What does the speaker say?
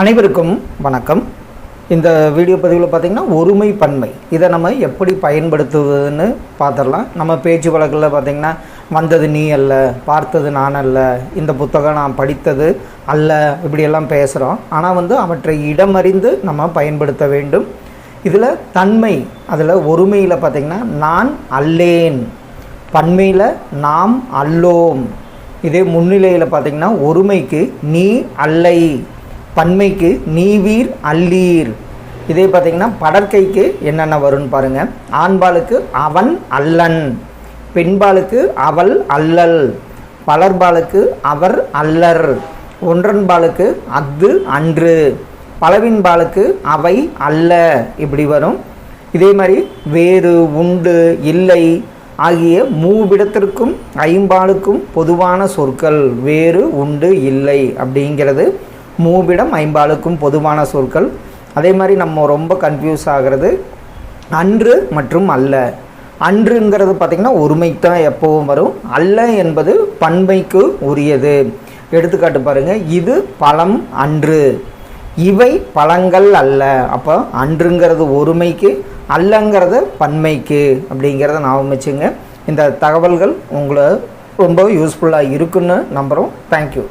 அனைவருக்கும் வணக்கம். இந்த வீடியோ பதிவில் பார்த்திங்கன்னா ஒருமை பன்மை. இதை நம்ம எப்படி பயன்படுத்துவதுன்னு பார்த்துடலாம் நம்ம பேச்சு வழக்கில் பார்த்திங்கன்னா வந்தது நீ அல்ல பார்த்தது நான் அல்ல இந்த புத்தகம் நான் படித்தது அல்ல இப்படியெல்லாம் பேசுகிறோம் ஆனால் வந்து அவற்றை இடமறிந்து நம்ம பயன்படுத்த வேண்டும். இதில் தன்மை அதில் ஒருமையில் பார்த்திங்கன்னா நான் அல்லேன். பன்மையில் நாம் அல்லோம். இதே முன்னிலையில் பார்த்திங்கன்னா ஒருமைக்கு நீ அல்லை. பன்மைக்கு நீவீர் அல்லீர். இதே பார்த்திங்கன்னா படற்கைக்கு என்னென்ன வரும்னு பாருங்கள் ஆண்பாலுக்கு அவன் அல்லன் பெண்பாலுக்கு அவள் அல்லல் பலர்பாலுக்கு அவர் அல்லர் ஒன்றன்பாலுக்கு அஃது அன்று பலவின்பாலுக்கு அவை அல்ல இப்படி வரும். இதே மாதிரி வேறு உண்டு இல்லை ஆகிய மூவிடத்திற்கும் ஐம்பாலுக்கும் பொதுவான சொற்கள் வேறு உண்டு இல்லை அப்படிங்கிறது மூவிடம் ஐம்பாலுக்கும் பொதுவான சொற்கள். அதே மாதிரி நம்ம ரொம்ப கன்ஃபியூஸ் ஆகிறது அன்று மற்றும் அல்ல. அன்றுங்கிறது பார்த்திங்கன்னா தான் எப்போவும் வரும். அல்ல என்பது பன்மைக்கு உரியது. எடுத்துக்காட்டு பாருங்கள் இது பழம் அன்று. இவை பழங்கள் அல்ல. அப்போ அன்றுங்கிறது ஒருமைக்கு அல்லங்கிறது பன்மைக்கு அப்படிங்கிறத நான் வச்சுங்க இந்த தகவல்கள் உங்களை ரொம்ப யூஸ்ஃபுல்லாக இருக்குன்னு நம்புகிறோம் தேங்க்யூ